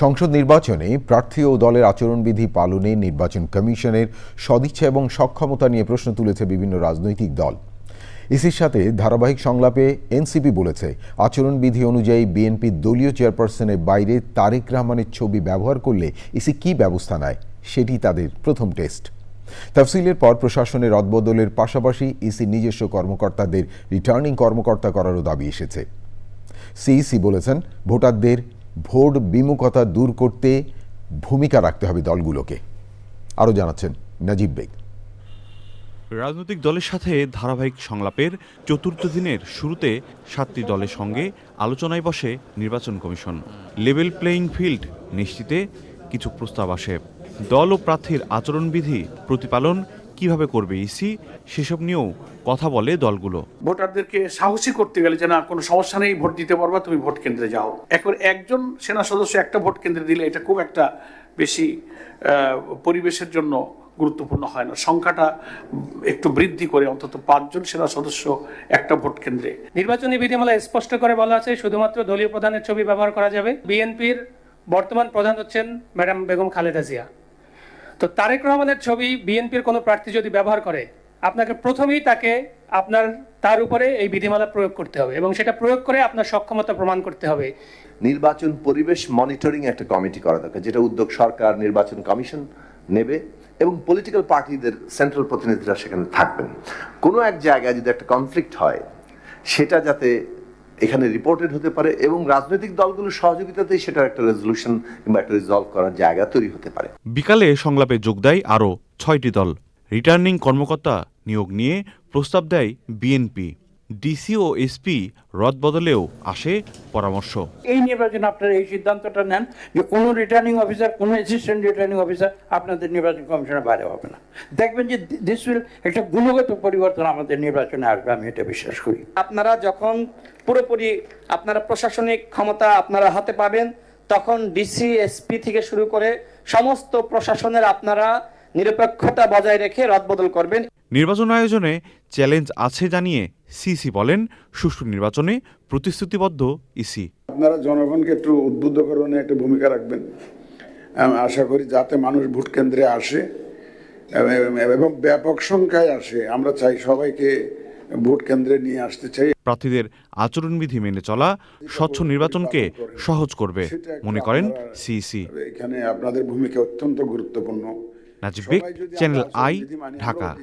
সংসদ নির্বাচনে প্রার্থী ও দলের আচরণবিধি পালনে নির্বাচন কমিশনের সদিচ্ছা এবং সক্ষমতা নিয়ে প্রশ্ন তুলেছে বিভিন্ন রাজনৈতিক দল। ইসির সাথে ধারাবাহিক সংলাপে এনসিপি বলেছে, আচরণবিধি অনুযায়ী বিএনপি দলীয় চেয়ারপারসনের বাইরে তারেক রহমানের ছবি ব্যবহার করলে ইসি কী ব্যবস্থা নেয়, সেটি তাদের প্রথম টেস্ট। তফসিলের পর প্রশাসনের রদবদলের পাশাপাশি ইসি নিজস্ব কর্মকর্তাদের রিটার্নিং কর্মকর্তা করারও দাবি এসেছে। সিইসি বলেছেন, ভোটারদের ভোট বিমুখতা দূর করতে ভূমিকা রাখতে হবে দলগুলোকে। আরও জানাচ্ছেন নাজিব বেগ। রাজনৈতিক দলের সাথে ধারাবাহিক সংলাপের চতুর্থ দিনের শুরুতে সাতটি দলের সঙ্গে আলোচনায় বসে নির্বাচন কমিশন। লেভেল প্লেয়িং ফিল্ড নিশ্চিতে কিছু প্রস্তাব আসে। দল ও প্রার্থীর আচরণবিধি প্রতিপালন কীভাবে করবে? ইসি সেসব নিয়েও কথা বলে দলগুলো। ভোটারদেরকে সাহসী করতে গেলে যে না কোনো সমস্যা নেই ভোট দিতে পারবা তুমি ভোট কেন্দ্রে যাও। একবার একজন সেনা সদস্য একটা ভোট কেন্দ্রে দিলে এটা খুব একটা বেশি পরিবেশের জন্য গুরুত্বপূর্ণ হয় না। সংখ্যাটা একটু বৃদ্ধি করে অন্তত পাঁচজন সেনা সদস্য একটা ভোট কেন্দ্রে। নির্বাচনী বিধিমালায় স্পষ্ট করে বলা আছে শুধুমাত্র দলীয় প্রধানের ছবি ব্যবহার করা যাবে। বিএনপির বর্তমান প্রধান হচ্ছেন ম্যাডাম বেগম খালেদা জিয়া। তো তারেক রহমানের ছবি বিএনপির কোনো প্রার্থী যদি ব্যবহার করে, আপনাকে প্রথমেই তাকে আপনার, তার উপরে এই বিধিমালা প্রয়োগ করতে হবে এবং সেটা প্রয়োগ করে আপনার সক্ষমতা প্রমাণ করতে হবে। নির্বাচন পরিবেশ মনিটরিং একটা কমিটি করা দরকার, যেটা উদ্যোগ সরকার, নির্বাচন কমিশন নেবে এবং পলিটিক্যাল পার্টিদের সেন্ট্রাল প্রতিনিধিরা সেখানে থাকবেন। কোনো এক জায়গায় যদি একটা কনফ্লিক্ট হয়, সেটা যাতে এখানে রিপোর্টেড হতে পারে এবং রাজনৈতিক দলগুলোর সহযোগিতাতেই সেটার একটা রেজলিউশন কিংবা একটা রিজলভ করার জায়গা তৈরি হতে পারে। বিকালে সংলাপে যোগ দেয় আরও ছয়টি দল। রিটার্নিং কর্মকর্তা নিয়োগ নিয়ে প্রস্তাব দেয় বিএনপি। ডিসি ও এসপি রদবদলেও আসে পরামর্শ। এই নির্বাচনে আপনারা এই সিদ্ধান্তটা নেন যে কোনো রিটার্নিং অফিসার কোনো অ্যাসিস্ট্যান্ট রিটার্নিং অফিসার আপনাদের নির্বাচন কমিশনের বাইরে হবে না। দেখবেন যে দিস উইল একটা গুণগত পরিবর্তন আমাদের নির্বাচনে আসবে আমি এটা বিশ্বাস করি। আপনারা যখন পুরোপুরি আপনারা প্রশাসনিক ক্ষমতা আপনারা হাতে পাবেন তখন ডিসি এসপি থেকে শুরু করে সমস্ত প্রশাসনের আপনারা নিরপেক্ষতা বজায় রেখে রদবদল করবেন। নির্বাচন আয়োজনে চ্যালেঞ্জ আছে জানিয়ে সিসি বলেন সুষ্ঠু নির্বাচনে প্রতিশ্রুতিবদ্ধ ইসি। আপনারা জনগণকে একটু উদ্বুদ্ধকরণে একটা ভূমিকা রাখবেন। আশা করি যাতে মানুষ ভোট কেন্দ্রে আসে এবং- ব্যাপক সংখ্যায় আসে আমরা চাই সবাইকে ভোট কেন্দ্রে নিয়ে আসতে চাই। প্রার্থীদের আচরণবিধি মেনে চলা স্বচ্ছ নির্বাচনকে সহজ করবে মনে করেন সিইসি। এখানে আপনাদের ভূমিকা অত্যন্ত গুরুত্বপূর্ণ। Najib channel I Dhaka.